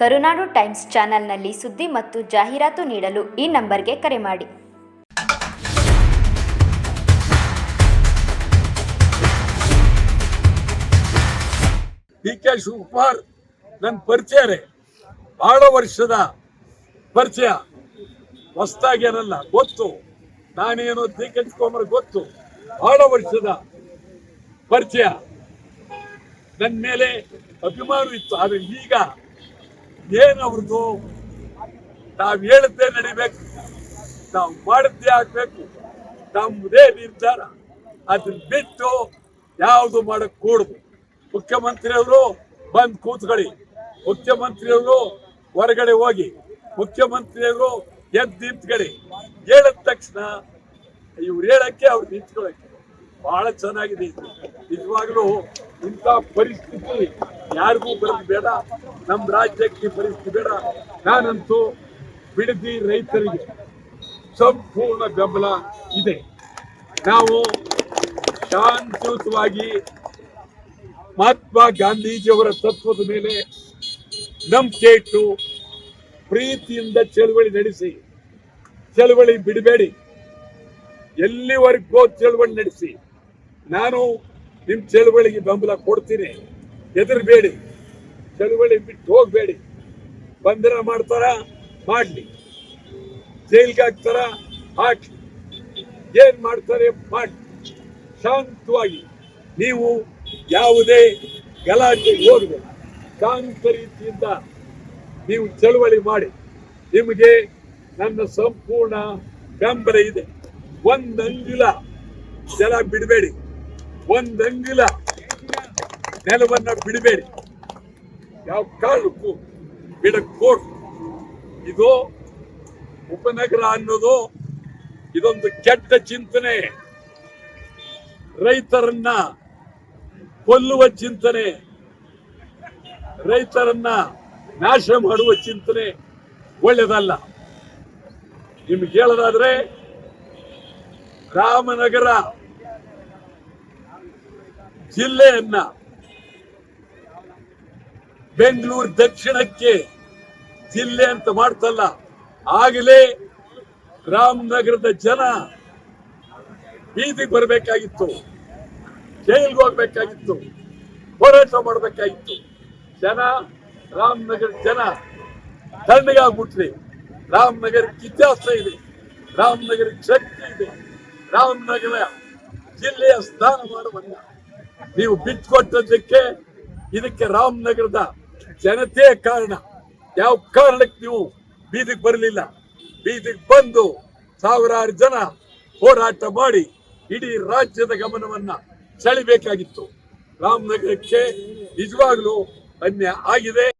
ಕರುನಾಡು times ಚಾನೆಲ್ನಲ್ಲಿ ಸುದ್ದಿ ಮತ್ತು ಜಾಹೀರಾತು ನೀಡಲು ಈ ನಂಬರ್ಗೆ ಕರೆ ಮಾಡಿ. ಡಿ ಕೆ ಶಿವಕುಮಾರ್ ನನ್ನ ಪರಿಚಯರೇ ಬಹಳ ವರ್ಷದ ಪರಿಚಯ. ಹೊಸ್ದಾಗಿ ಏನಲ್ಲ, ಗೊತ್ತು. ನಾನೇನು ಡಿ ಕೆ ಶಿವಕುಮಾರ್ ಗೊತ್ತು. ಬಹಳ ವರ್ಷದ ಪರಿಚಯ. ನನ್ನ ಮೇಲೆ ಅಭಿಮಾನ ಇತ್ತು ಆದರೆ ಈಗ ಏನವ್ರದ್ದು ನಾವು ಹೇಳುತ್ತೆ ನಡಿಬೇಕು. ನಾವು ಮಾಡುತ್ತೆ ಆಗ್ಬೇಕು. ನಮ್ಮದೇ ನಿರ್ಧಾರ. ಅದನ್ನ ಬಿಟ್ಟು ಯಾವುದು ಮಾಡಕ್ ಕೂಡುದು. ಮುಖ್ಯಮಂತ್ರಿಯವರು ಬಂದು ಕೂತ್ಕೊಳ್ಳಿ. ಮುಖ್ಯಮಂತ್ರಿಯವರು ಹೊರಗಡೆ ಹೋಗಿ. ಮುಖ್ಯಮಂತ್ರಿಯವರು ಎದ್ದು ನಿಂತ್ಕೊಳ್ಳಿ. ಹೇಳಿದ ತಕ್ಷಣ ಇವ್ರು ಹೇಳಕ್ಕೆ ಅವ್ರು ನಿಂತ್ಕೊಳ್ಳಕ್ಕೆ ಬಹಳ ಚೆನ್ನಾಗಿದೆ ನಿಜವಾಗ್ಲೂ ಇಂಥ ಪರಿಸ್ಥಿತಿ ಯಾರಿಗೂ ಬರೋದು ಬೇಡ. ನಮ್ಮ ರಾಜ್ಯಕ್ಕೆ ಪರಿಸ್ಥಿತಿ ಬೇಡ. ನಾನಂತೂ ಬಿಡದಿ ರೈತರಿಗೆ ಸಂಪೂರ್ಣ ಬೆಂಬಲ ಇದೆ. ನಾವು ಶಾಂತಿಯುತವಾಗಿ ಮಹಾತ್ಮ ಗಾಂಧೀಜಿಯವರ ತತ್ವದ ಮೇಲೆ ನಂಬಿಕೆ ಇಟ್ಟು ಪ್ರೀತಿಯಿಂದ ಚಳುವಳಿ ನಡೆಸಿ, ಚಳುವಳಿ ಬಿಡಬೇಡಿ. ಎಲ್ಲಿವರೆಗೂ ಚಳುವಳಿ ನಡೆಸಿ, ನಾನು ನಿಮ್ಮ ಚಳುವಳಿಗೆ ಬೆಂಬಲ ಕೊಡ್ತೀನಿ. ಹೆದರ್ಬೇಡಿ. ಚಳುವಳಿ ಬಿಟ್ಟು ಹೋಗಬೇಡಿ. ಬಂಧನ ಮಾಡ್ತಾರ, ಮಾಡ್ಲಿ. ಜೈಲ್ಗೆ ಹಾಕ್ತಾರ ಹಾಕಿ ಏನ್ ಮಾಡ್ತಾರೆ ಮಾಡಿ ಶಾಂತವಾಗಿ ನೀವು ಯಾವುದೇ ಗಲಾಟೆ ಹೋಗಬೇಕು ಶಾಂತ ರೀತಿಯಿಂದ ನೀವು ಚಳುವಳಿ ಮಾಡಿ. ನಿಮಗೆ ನನ್ನ ಸಂಪೂರ್ಣ ಬೆಂಬಲ ಇದೆ. ಒಂದಂಗಿಲ ಜಲ ಬಿಡಬೇಡಿ. ಒಂದಂಗಿಲ ನೆಲವನ್ನ ಬಿಡಬೇಡಿ. ಯಾವ ಕಾರಣಕ್ಕೂ ಬಿಡக்கூಡ್ದು ಇದು ಉಪನಗರ ಅನ್ನೋದು ಇದೊಂದು ಕೆಟ್ಟ ಚಿಂತನೆ. ರೈತರನ್ನ ಕೊಲ್ಲುವ ಚಿಂತನೆ. ರೈತರನ್ನ ನಾಶ ಮಾಡುವ ಚಿಂತನೆ ಒಳ್ಳೆಯದಲ್ಲ ನಿಮ್ಗೆ ಹೇಳೋದಾದ್ರೆ ರಾಮನಗರ ಜಿಲ್ಲೆಯನ್ನ ಬೆಂಗಳೂರು ದಕ್ಷಿಣಕ್ಕೆ ಜಿಲ್ಲೆ ಅಂತ ಮಾಡ್ತಲ್ಲ. ಆಗಲೇ ರಾಮನಗರದ ಜನ ಬೀದಿಗೆ ಬರಬೇಕಾಗಿತ್ತು. ಜೈಲ್ಗೆ ಹೋಗ್ಬೇಕಾಗಿತ್ತು. ಹೋರಾಟ ಮಾಡಬೇಕಾಗಿತ್ತು. ಜನ, ರಾಮನಗರ ಜನ ತಣ್ಣಗಾಗ್ಬಿಟ್ರಿ ರಾಮನಗರಕ್ಕೆ ಇತಿಹಾಸ ಇದೆ. ರಾಮನಗರಕ್ಕೆ ಶಕ್ತಿ ಇದೆ. ರಾಮನಗರ ಜಿಲ್ಲೆಯ ಸ್ಥಾನಮಾನವನ್ನ ನೀವು ಬಿಟ್ಕೊಟ್ಟದಕ್ಕೆ ಇದಕ್ಕೆ ರಾಮನಗರದ ಜನತೆಯ ಕಾರಣ. ಯಾವ ಕಾರಣಕ್ಕೆ ನೀವು ಬೀದಿಗೆ ಬರಲಿಲ್ಲ? ಬೀದಿಗೆ ಬಂದು ಸಾವಿರಾರು ಜನ ಹೋರಾಟ ಮಾಡಿ ಇಡೀ ರಾಜ್ಯದ ಗಮನವನ್ನ ಸೆಳಿಬೇಕಾಗಿತ್ತು ರಾಮನಗರಕ್ಕೆ ನಿಜವಾಗ್ಲೂ ಅನ್ಯ ಆಗಿದೆ.